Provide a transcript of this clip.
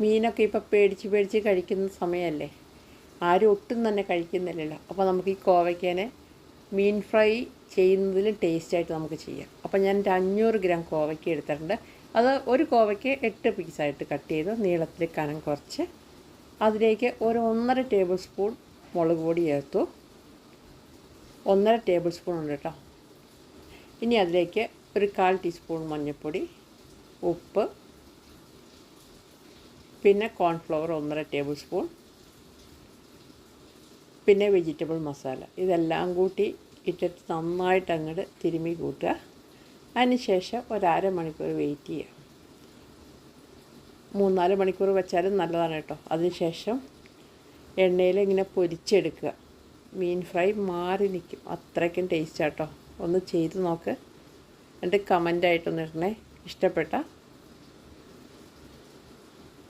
മീനൊക്കെ ഇപ്പോൾ പേടിച്ച് പേടിച്ച് കഴിക്കുന്ന സമയമല്ലേ ആരും ഒട്ടും തന്നെ കഴിക്കുന്നില്ലല്ലോ. അപ്പോൾ നമുക്ക് ഈ കോവയ്ക്കേനെ മീൻ ഫ്രൈ ചെയ്യുന്നതിലും ടേസ്റ്റായിട്ട് നമുക്ക് ചെയ്യാം. അപ്പോൾ ഞാൻ ഒരു അഞ്ഞൂറ് ഗ്രാം കോവയ്ക്ക എടുത്തിട്ടുണ്ട്. അത് ഒരു കോവയ്ക്ക് എട്ട് പീസായിട്ട് കട്ട് ചെയ്ത് നീളത്തിൽ കനം കുറച്ച് അതിലേക്ക് ഒരു ഒന്നര ടേബിൾ സ്പൂൺ മുളക് പൊടി ചേർത്തു. ഒന്നര ടേബിൾ സ്പൂൺ ഉണ്ട് കേട്ടോ. ഇനി അതിലേക്ക് ഒരു കാൽ ടീസ്പൂൺ മഞ്ഞൾപ്പൊടി ഉപ്പ് പിന്നെ കോൺഫ്ലവർ ഒന്നര ടേബിൾ സ്പൂൺ പിന്നെ വെജിറ്റബിൾ മസാല ഇതെല്ലാം കൂട്ടി ഇട്ടിട്ട് നന്നായിട്ട് അങ്ങോട്ട് തിരുമ്മി കൂട്ടുക. അതിന് ശേഷം ഒരു മണിക്കൂർ വെയിറ്റ് ചെയ്യുക. മൂന്നാൽ മണിക്കൂർ വെച്ചാലും നല്ലതാണ് കേട്ടോ. അതിനുശേഷം എണ്ണയിൽ ഇങ്ങനെ പൊരിച്ചെടുക്കുക. മീൻ ഫ്രൈ മാറി നിൽക്കും. അത്രയ്ക്കും ടേസ്റ്റ് ആട്ടോ ഒന്ന് ചെയ്ത് നോക്ക്. എന്നിട്ട് കമന്റായിട്ടൊന്ന് ഇടണേ. ഇഷ്ടപ്പെട്ട